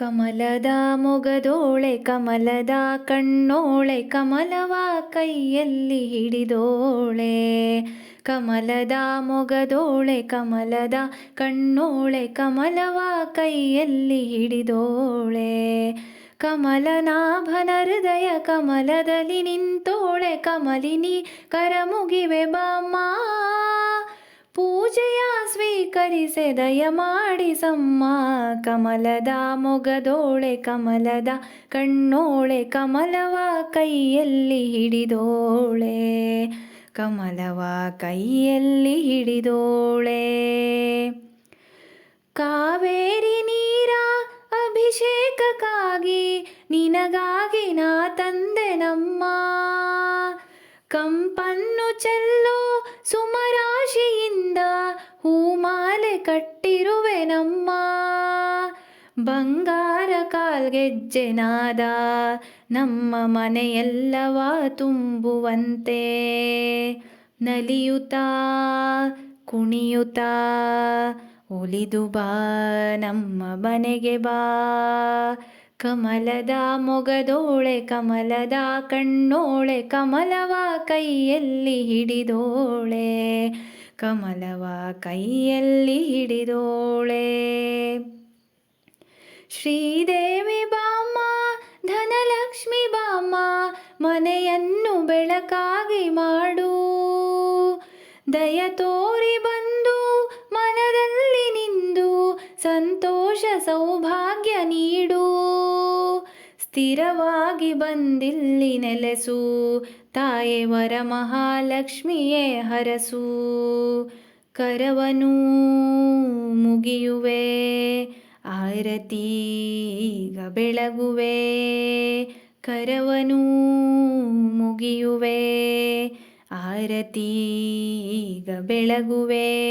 ಕಮಲದ ಮೊಗದೋಳೆ, ಕಮಲದ ಕಣ್ಣೋಳೆ, ಕಮಲವ ಕೈಯಲ್ಲಿ ಹಿಡಿದೋಳೆ. ಕಮಲದ ಮೊಗದೋಳೆ, ಕಮಲದ ಕಣ್ಣೋಳೆ, ಕಮಲವ ಕೈಯಲ್ಲಿ ಹಿಡಿದೋಳೆ. ಕಮಲನಾಭನ ಹೃದಯ ಕಮಲದಲ್ಲಿ ನಿಂತೋಳೆ, ಕಮಲಿನಿ ಕರಮುಗಿವೆ ಬಾಮ್ಮ. ಪೂಜೆಯ ಸ್ವೀಕರಿಸೆ ದಯ ಮಾಡಿಸಮ್ಮ ಕಮಲದ ಮೊಗದೋಳೆ, ಕಮಲದ ಕಣ್ಣೋಳೆ, ಕಮಲವ ಕೈಯಲ್ಲಿ ಹಿಡಿದೋಳೆ, ಕಮಲವ ಕೈಯಲ್ಲಿ ಹಿಡಿದೋಳೆ. ಕಾವೇರಿ ನೀರ ಅಭಿಷೇಕಕ್ಕಾಗಿ ನಿನಗಾಗಿ ನಾ ತಂದೆ ನಮ್ಮ ಕಂಪನ್ನು ಚೆಲ್ಲೋ ಸುಮರಾಶಿಯಿಂದ ಹೂಮಾಲೆ ಕಟ್ಟಿರುವೆ ನಮ್ಮ. ಬಂಗಾರ ಕಾಲ್ಗೆಜ್ಜೆನಾದ ನಮ್ಮ ಮನೆಯೆಲ್ಲವ ತುಂಬುವಂತೆ. ನಲಿಯುತ್ತಾ, ಕುಣಿಯುತ್ತಾ ಒಲಿದು ಬಾ ನಮ್ಮ ಮನೆಗೆ ಬಾ. ಕಮಲದ ಮೊಗದೋಳೆ, ಕಮಲದ ಕಣ್ಣೋಳೆ, ಕಮಲವ ಕೈಯಲ್ಲಿ ಹಿಡಿದೋಳೆ, ಕಮಲವ ಕೈಯಲ್ಲಿ ಹಿಡಿದೋಳೆ. ಶ್ರೀದೇವಿ ಬಾಮ್ಮ ಧನಲಕ್ಷ್ಮಿ ಬಾಮ್ಮ ಮನೆಯನ್ನು ಬೆಳಕಾಗಿ ಮಾಡು. ದಯ ತೋರಿ ಸಂತೋಷ ಸೌಭಾಗ್ಯ ನೀಡು. ಸ್ಥಿರವಾಗಿ ಬಂದಿಲ್ಲಿ ನೆಲೆಸು. ತಾಯೇ ವರ ಮಹಾಲಕ್ಷ್ಮಿಯೇ ಹರಸು. ಕರವನು ಮುಗಿಯುವೆ. ಆರತೀಗ ಬೆಳಗುವೆ. ಕರವನು ಮುಗಿಯುವೆ. ಆರತೀಗ ಬೆಳಗುವೆ.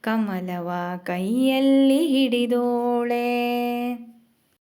ಕಮಲವ ಕೈಯಲ್ಲಿ ಹಿಡಿದೋಳೆ.